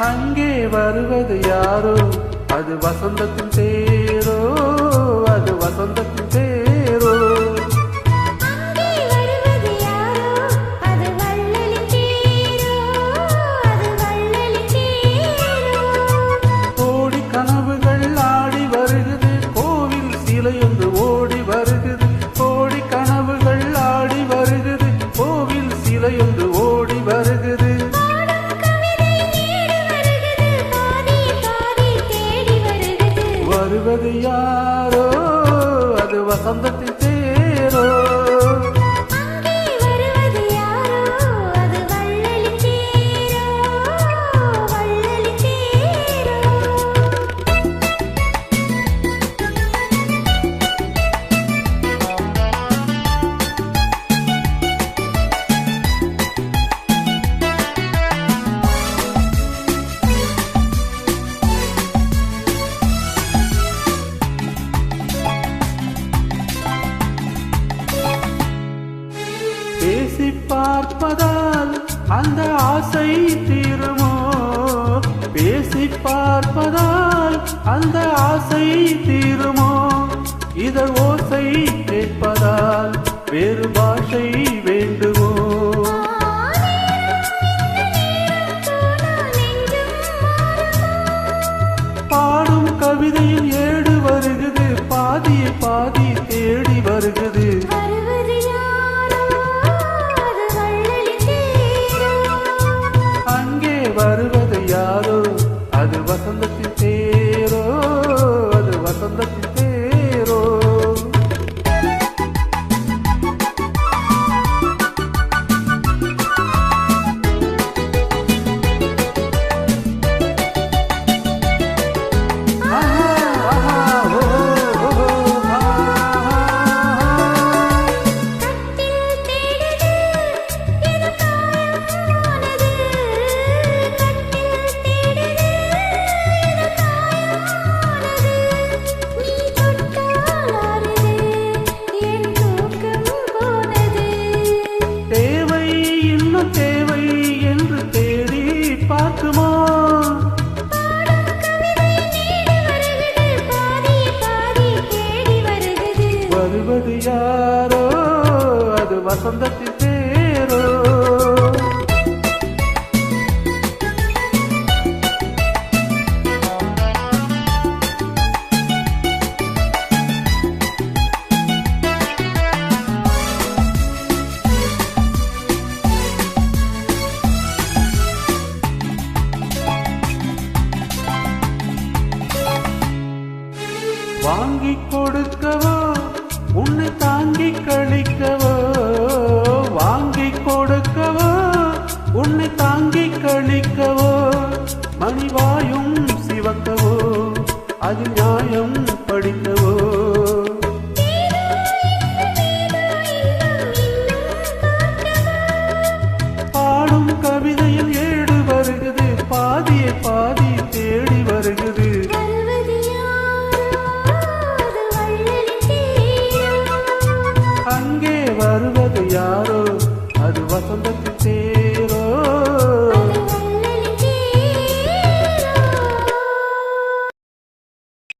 அங்கே வருவது யாரோ? அது வசந்தத்தின் தேரோ அது வசந்தத்தின் தேரோ வருவது யாரோ? அது வசந்தத்தின் பார்ப்பதால் அந்த ஆசை தீருமோ? பேசி பார்ப்பதால் அந்த ஆசை தீருமோ? இதழ் ஓசை கேட்பதால் வேறு பாஷை வேண்டுமோ? பாடும் கவிதையில் ஏடு வருகிறது பாதியை பாதி தேடி வருகிறது சொல்வது யாரோ? அது வசந்தத்தின் மணிவாயும் சிவக்கவோ அது நியாயம் படிக்கவோ. பாடும் கவிதையில் ஏடு வருகிறது பாதியை பாதி தேடி வருகிறது. அங்கே வருவது யாரோ அது வசந்தத்து தேரோ